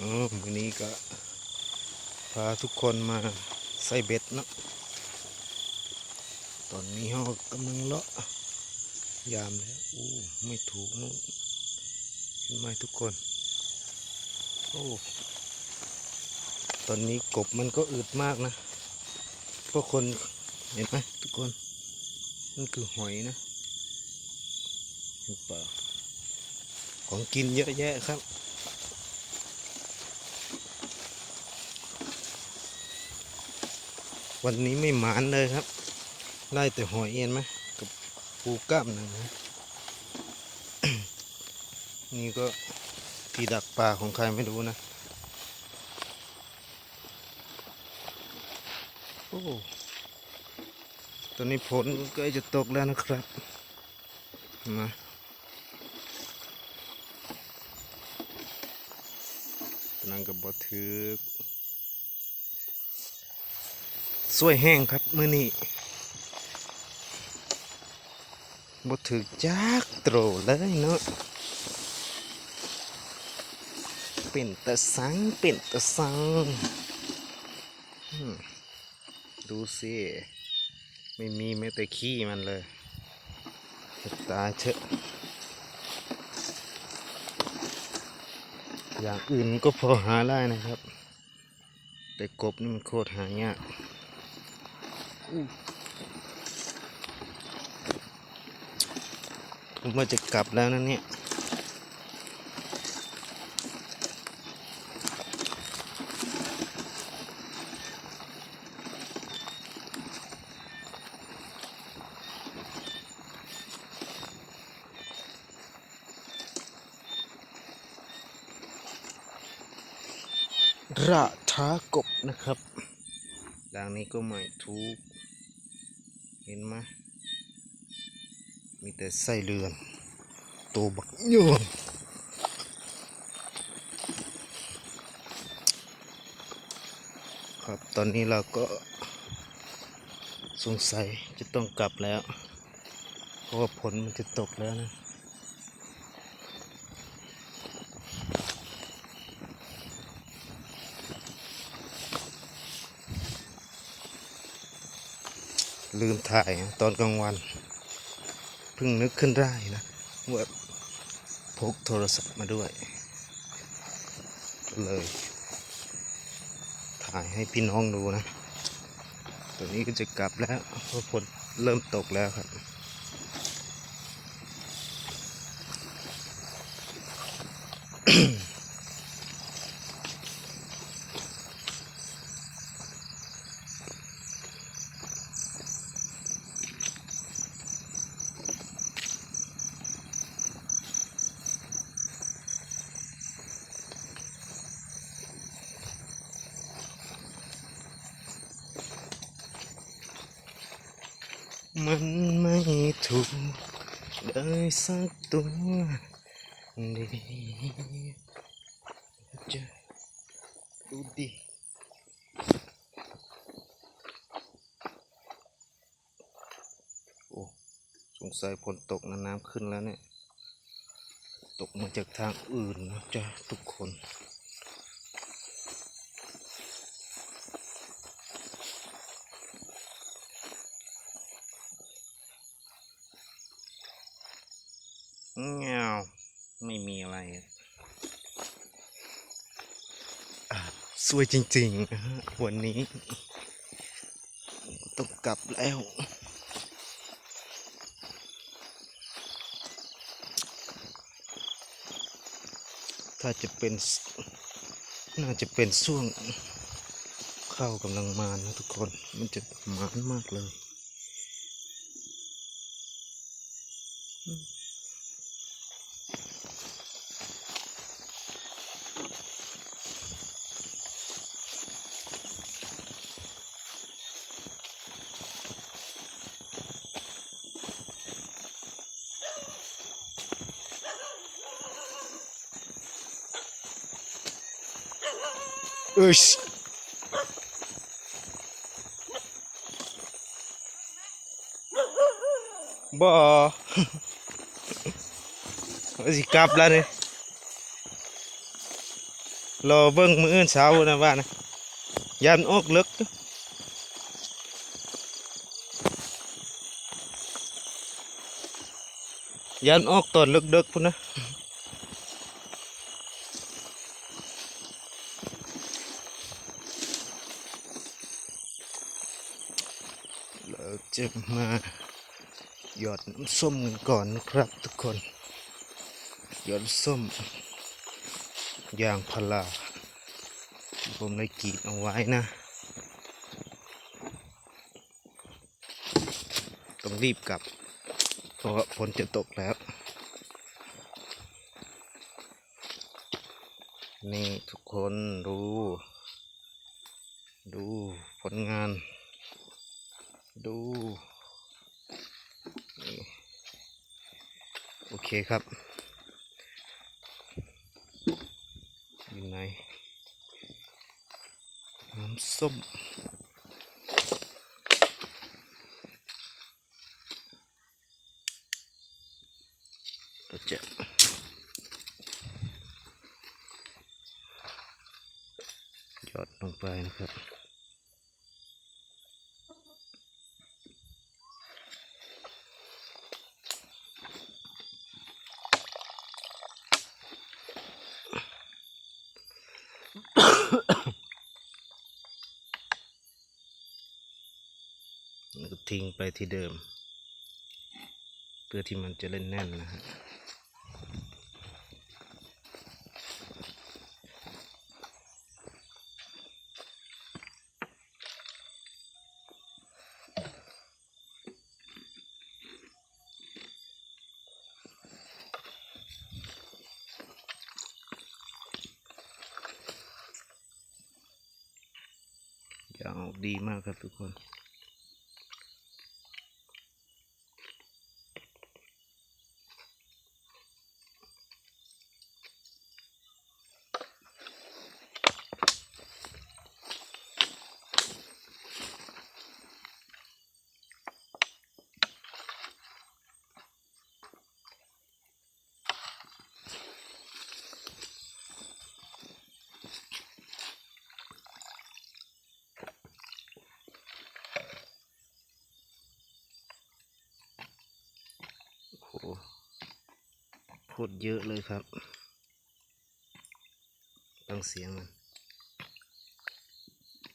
ออวันนี้ก็ พาทุกคนมาใส่เบ็ดเนาะตอนนี้เรากำลังเลาะยามแล้วอู้ไม่ถูกนู่นเห็นไหมทุกคนโอ้ตอนนี้กบมันก็อึดมากนะพวกคนเห็นไหมทุกคนนั่นคือหอยนะเห็นเปล่าของกินเยอะแยะครับ วันนี้ไม่หมานเลยครับ ได้แต่หอยเอ็นไหมกับปูกล้ามนะนะนี่ก็ที่ดักปลาของใครไม่รู้นะ โอ้ตอนนี้ฝนก็จะตกแล้วนะครับ มานั่งกับบอถือ สวยแห้งครับมือนี้บอถือจักโตรเลยเนาะเป็นตะสังเป็นตะสังดูสิไม่มีแม้แต่ขี้มันเลยตายเถอะอย่างอื่นก็พอหาได้นะครับ แต่กบนี่มันโคตรหายาก ผมว่าจะกลับแล้วนะเนี่ยราชากบนะครับดังนี้ก็ไม่ถูก เห็นไหมมีแต่ไส้เรือนตัวบักโยงครับตอนนี้เราก็สงสัยจะต้องกลับแล้ว เพราะว่าผลมันจะตกแล้วนะ ลืมถ่ายตอนกลางวัน เพิ่งนึกขึ้นได้นะว่าพกโทรศัพท์มาด้วย เลย ถ่ายให้พี่น้องดูนะตอนนี้ก็จะกลับแล้วเพราะฝนเริ่มตกแล้วครับมั มันไม่ถูกเลยสักตัวดีจะดูดิโอ้สงสัยฝนตกนะน้ำขึ้นแล้วเนี่ย ตกมาจากทางอื่นนะจ๊ะทุกคน เงาไม่มีอะไรอะสวยจริงๆ วันนี้ ต้องกลับแล้ว ถ้าจะเป็น น่าจะเป็นช่วงเข้ากำลังมานะทุกคน มันจะมานมากเลย เอ้ยบ่ว่าสิกลับแล้วเนี่ยรอเบิ้งมืออื่นเช้านะว่านะยานออกเลึกยานออกตอนเลึกเดึกพุ่นนะ เรา จะมาหยอดน้ำส้มกันก่อนนะครับทุกคน หยอดส้มยางพาราผมได้กรีดเอาไว้นะ ต้องรีบกลับ เพราะฝนจะตกแล้ว นี่ทุกคนดู ดูผลงาน ดูนี่โอเคครับอยู่ไหนน้ำส้มเราจะหยอดลงไปนะครับ ทิ้งไปที่เดิม เพื่อที่มันจะเล่นแน่นนะฮะยางออกดีมากครับทุกคน โอ้โหโคตเยอะเลยครับฟังเสียงมัน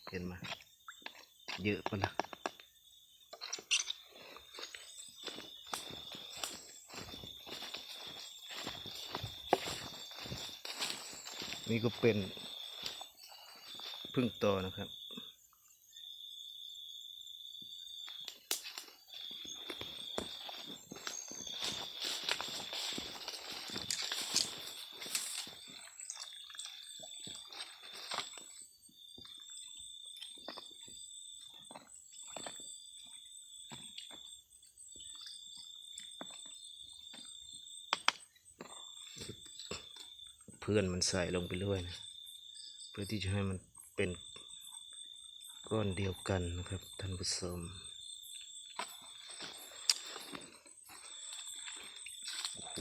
เห็นไหมเยอะปะล่ะนี่ก็เป็นพึ่งตอนะครับ พื่อนมันใส่ลงไปด้วยนะเพื่อที่จะให้มันเป็นก้อนเดียวกันนะครับท่านผู้ชมโอ้โห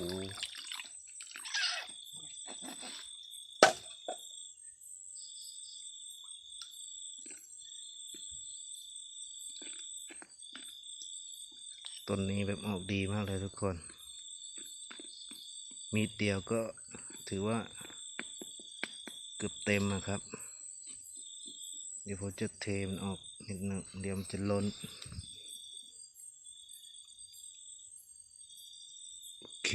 ต้นนี้แบบออกดีมากเลยทุกคน มีดเดียวก็ถือว่า เกือบเต็มนะครับ เดี๋ยวผมจะเทมันออกนิดหนึ่งเดี๋ยวมันจะล้น โอเค